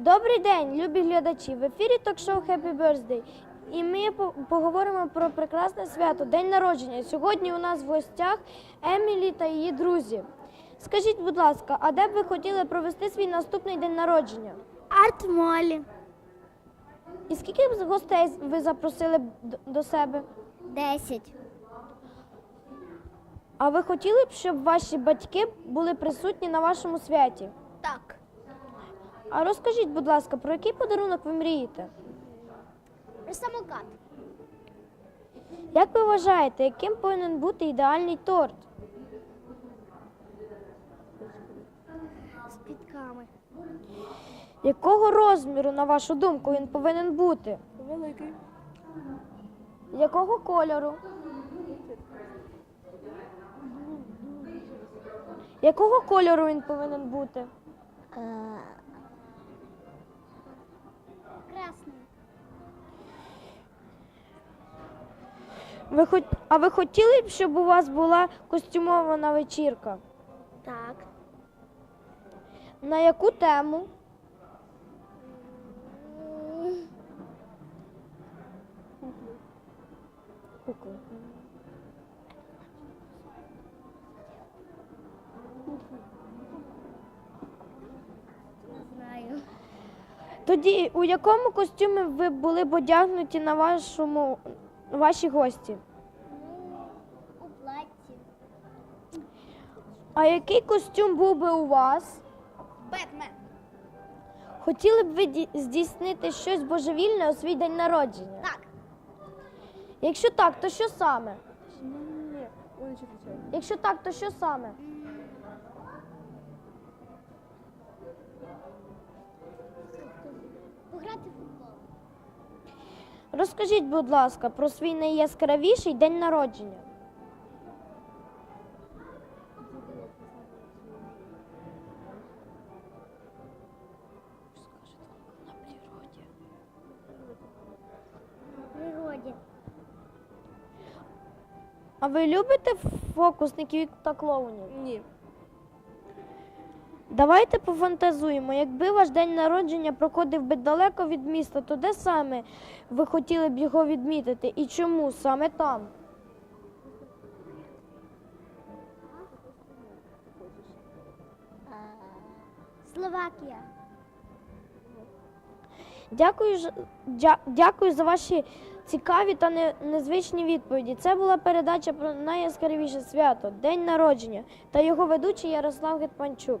Добрий день, любі глядачі! В ефірі ток-шоу Happy Birthday. І ми поговоримо про прекрасне свято День народження. Сьогодні у нас в гостях Емілі та її друзі. Скажіть, будь ласка, а де б ви хотіли провести свій наступний день народження? Арт молі. І скільки б гостей ви запросили б до себе? Десять. А ви хотіли б, щоб ваші батьки були присутні на вашому святі? Так. А розкажіть, будь ласка, про який подарунок ви мрієте? Самокат. Як ви вважаєте, яким повинен бути ідеальний торт? З підками. Якого розміру, на вашу думку, він повинен бути? Великий. Якого кольору? Якого кольору він повинен бути? Красний. Ви хот... А ви хотіли б, щоб у вас була костюмована вечірка? Так. На яку тему? Кукли. Не знаю. Тоді у якому костюмі ви були б одягнуті на вашому ваші гості? У платці. А який костюм був би у вас? Бетмен. Хотіли б ви здійснити щось божевільне у свій день народження? Так. Якщо так, то що саме? Якщо так, то що саме? Розкажіть, будь ласка, про свій найяскравіший день народження. А ви любите фокусників та клоунів? Ні. Давайте пофантазуємо. Якби ваш день народження проходив би далеко від міста, то де саме ви хотіли б його відмітити і чому саме там? Словакія. Дякую, ж- дя- дякую за ваші цікаві та не- незвичні відповіді. Це була передача про найяскравіше свято День народження та його ведучий Ярослав Гетманчук.